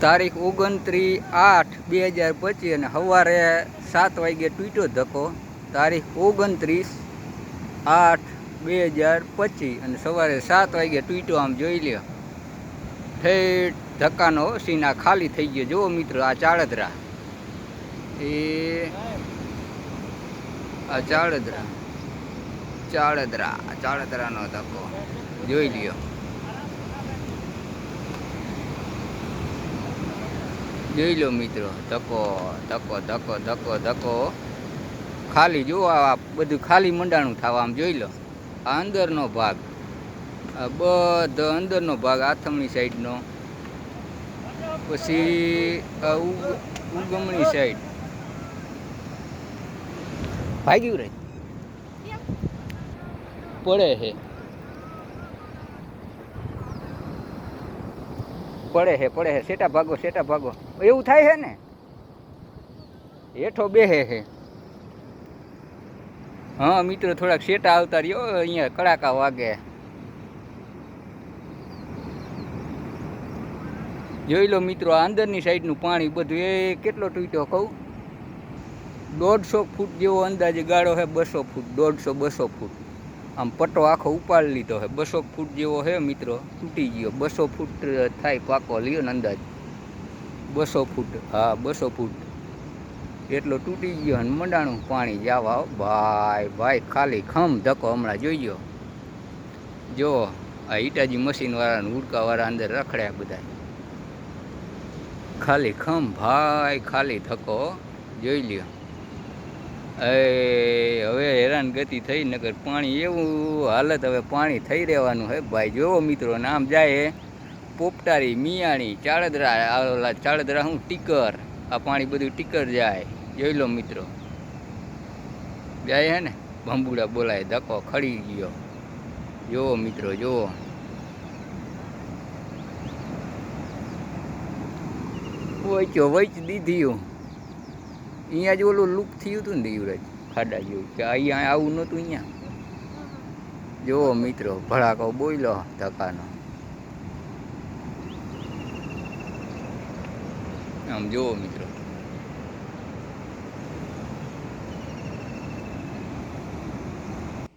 તારીખ ઓગણત્રીસ આઠ બે હજાર પચીસ અને સવારે સાત વાગે ટ્વીટો ધક્કો. તારીખ ઓગણત્રીસ આઠ બે હજાર પચીસ અને સવારે સાત વાગે ટ્વીટો આમ જોઈ લ્યો. ઠેઠ ધક્કાનો સીના ખાલી થઈ ગયો. જુઓ મિત્રો, આ ચાળદરા. એ આ ચાળદરા. ચાળદરા. ચાળદરાનો ધક્કો. જોઈ લ્યો. જોઈ લો મિત્રો ધક્કો ધક્કો ધક્કો ધક્કો ધક્કો. ખાલી જુઓ આ બધું ખાલી મંડાણું થવા આમ જોઈ લો. આ અંદરનો ભાગ આ બધો અંદરનો ભાગ આથમણી સાઈડનો. પછી આ ઉગ- ઉગમણી સાઈડ. ભાગ્યું રહે પડે છે પડે હે પડે હે સેટા ભાગો સેટા ભાગો. એવું થાય હે ને? હેઠો બેહે હે હા, મિત્રો, થોડાક સેટા આવતા રહ્યો. અહીંયા કડાકા વાગે. જોઈ લો મિત્રો અંદરની સાઈડનું પાણી બધું એ કેટલો તૂટ્યો કહું? દોઢસો ફૂટ જેવો અંદાજે ગાળો છે, બસો ફૂટ, દોઢસો, બસો ફૂટ. આમ પટ્ટો આખો ઉપાડી લીધો છે. બસો ફૂટ જેવો છે મિત્રો, તૂટી ગયો. બસો ફૂટ થાય પાકો લ્યો ને અંદાજ. બસો ફૂટ, હા, બસો ફૂટ. એટલો તૂટી ગયો અને મંડાણું પાણી જાવા. ભાઈ ભાઈ, ખાલી ખમ ધક્કો હમણાં જોઈ ગયો જો, આ ઈટાજી મશીનવાળાને ઉડકાવાળા અંદર રખડ્યા બધા. ખાલી ખમ, ભાઈ, ખાલી ધક્કો જોઈ લ્યો. હવે હેરાન ગતિ થઈ નગર પાણી એવું હાલત હવે પાણી થઈ રહેવાનું હે. ભાઈ, જોવો મિત્રો, નામ જાય પોપટારી, મિયાણી, ચાળદરા ઓલા ચાળદરા હું ટીકર. આ પાણી બધું ટીકર જાય. જોઈ લો મિત્રો. જાય હે ને? ભંબુડા બોલાય, ધક્કો ખડી ગયો. જોવો મિત્રો, જોવો. વચ્યો વચ દીધી અહીંયા જ ઓલું લુક થયું હતું ને યુવરાજ ખાડા જેવું, કે અહીંયા આવું નહોતું અહીંયા. જોવો મિત્રો, ભડાકો બોલો ધકાનો આમ જોવો મિત્રો.